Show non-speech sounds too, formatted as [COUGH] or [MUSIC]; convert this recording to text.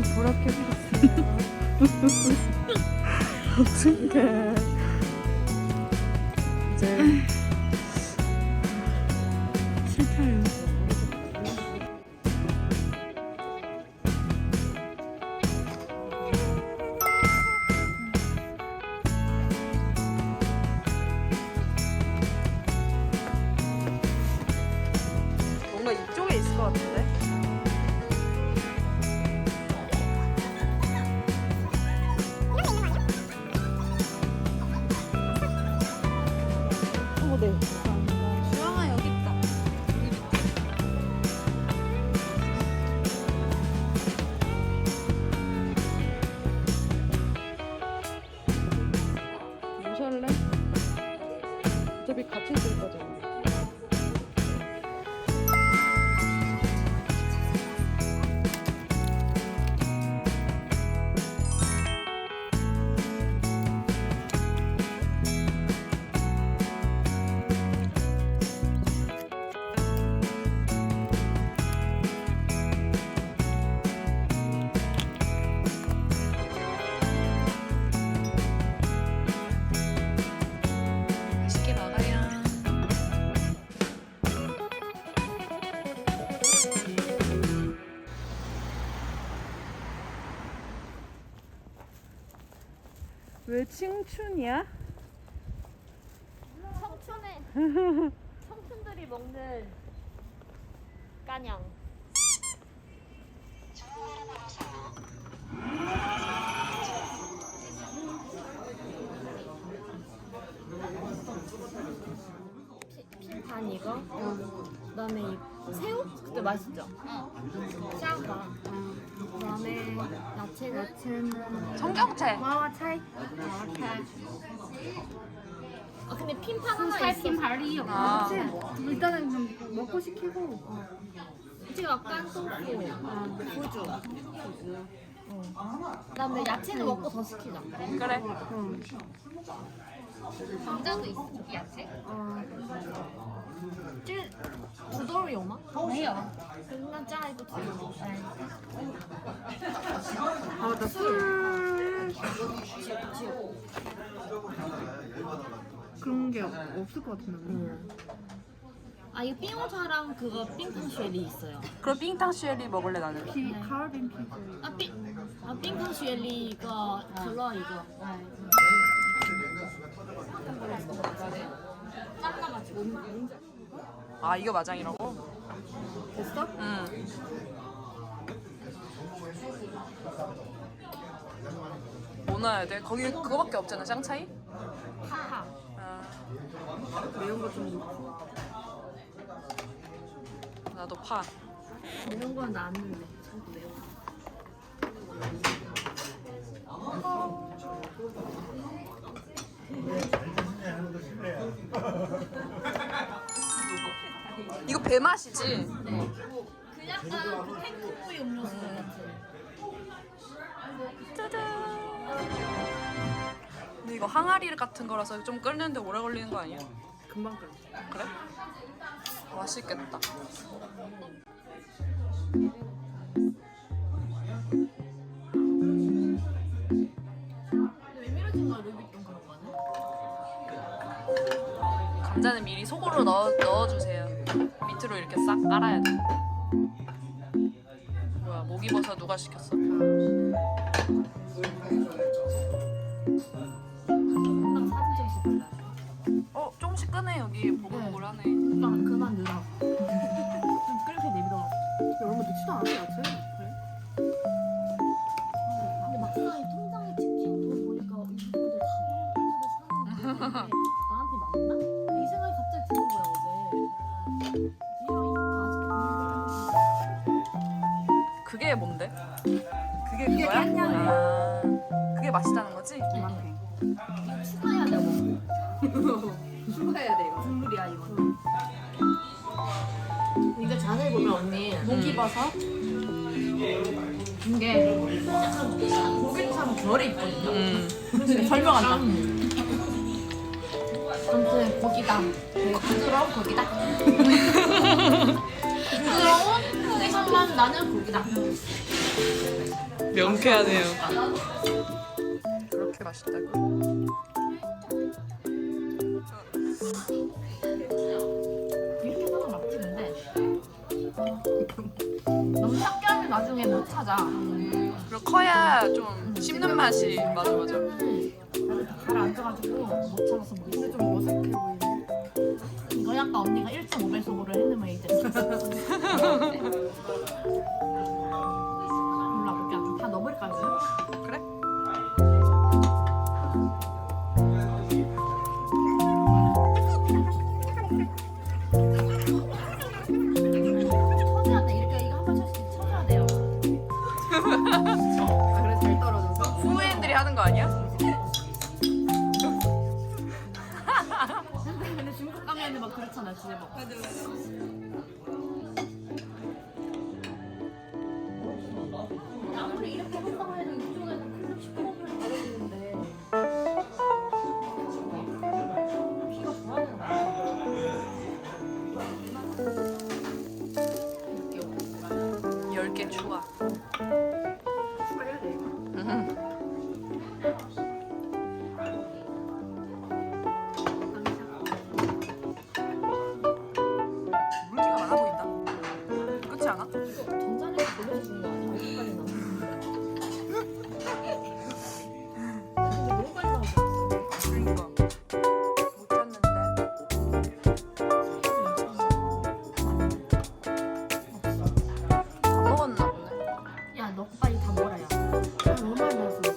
눈이 보라게 생겼어요. 어떡해. 이제 왜青춘이야? 청춘에 [LAUGHS] 청춘들이 먹는 까냥. 피- 핀판 이거? 그다음에 이 새우? 그때 맛있죠? 샤바 그다음에 야채는 청경채. 와와 차이? 아 근데 핀판 하나 있어. 핀발이요. 아. 일단은 좀 먹고 시키고. 지금 깐소고 구주. 그다음에 야채는 먹고 더 시키자. 그래. 감자도 있어 야채? 찔 들고 아 술. 그런 게 없을 것 같은데. 아 이거 삥오차랑 그거 삥탕슈엘리 있어요. 그럼 빙탕 슈엘리 먹을래 나는. 피 가을 빈 피자. 아, 삥, 아 삥탕슈엘리 이거 그거 이거. 잘라가지고 아 이거 마장이라고? 됐어? 응. 뭐 넣어야 돼? 거기 그거밖에 없잖아 샹차이? 하하 아, 매운 거 좀 넣고. 나도 파. 이런 건나 안 넣네 자꾸 매워 이거 배 맛이지? 그 약간 그 탱크보이 음료수 같은 짜잔. 근데 이거 항아리 같은 거라서 좀 끓는데 오래 걸리는 거 아니야? 금방 끓어. 그래? 맛있겠다. 감자는 미리 속으로 넣어, 넣어주세요. 밑으로 이렇게 싹 깔아야 돼. 뭐야, 목이버섯 누가 시켰어? 사진 좀 어, 조금씩 끄네, 여기. 보글보글하네. 오빠 그만 넣으라고 좀 끓여서 내밀어 얼마 넣지도 않았어 야채. 그래? 근데 막상 이 통장에 찍힌 돈 보니까 이 친구들 다 햄버거를 사는데 [LAUGHS] 그게 이게 그거야? 깐냥이에요. 아, 그게 맛있다는 거지? 이만해. 추가해야 되고 [LAUGHS] 추가해야 돼 이거. 국물이야 이거 이거 자세히 보면 언니 목이버섯 이게 약간 고기처럼 결이 있거든요 음. 설명한다. 아무튼 고기다. 되게 부드러운 고기다. [LAUGHS] 부드러운 고기맛 나는 고기다. 명쾌하네요. 그렇게 맛있다고? 이렇게 하면 맞지 근데 너무 작게 하면 나중에 못 찾아 그리고 커야 좀 씹는 맛이 맞아 맞아. 나도 가라앉아가지고 못 찾아서 못 근데 좀 어색해 보이네. 이거 약간 언니가 1.5배속으로 해놓으면 이제 [LAUGHS] 후배인들이 하는 거 아니야? 근데 중국 가면은 막 그렇잖아 집에 막 넣고 빨리 다 몰아요. 너무 많이 넣었어.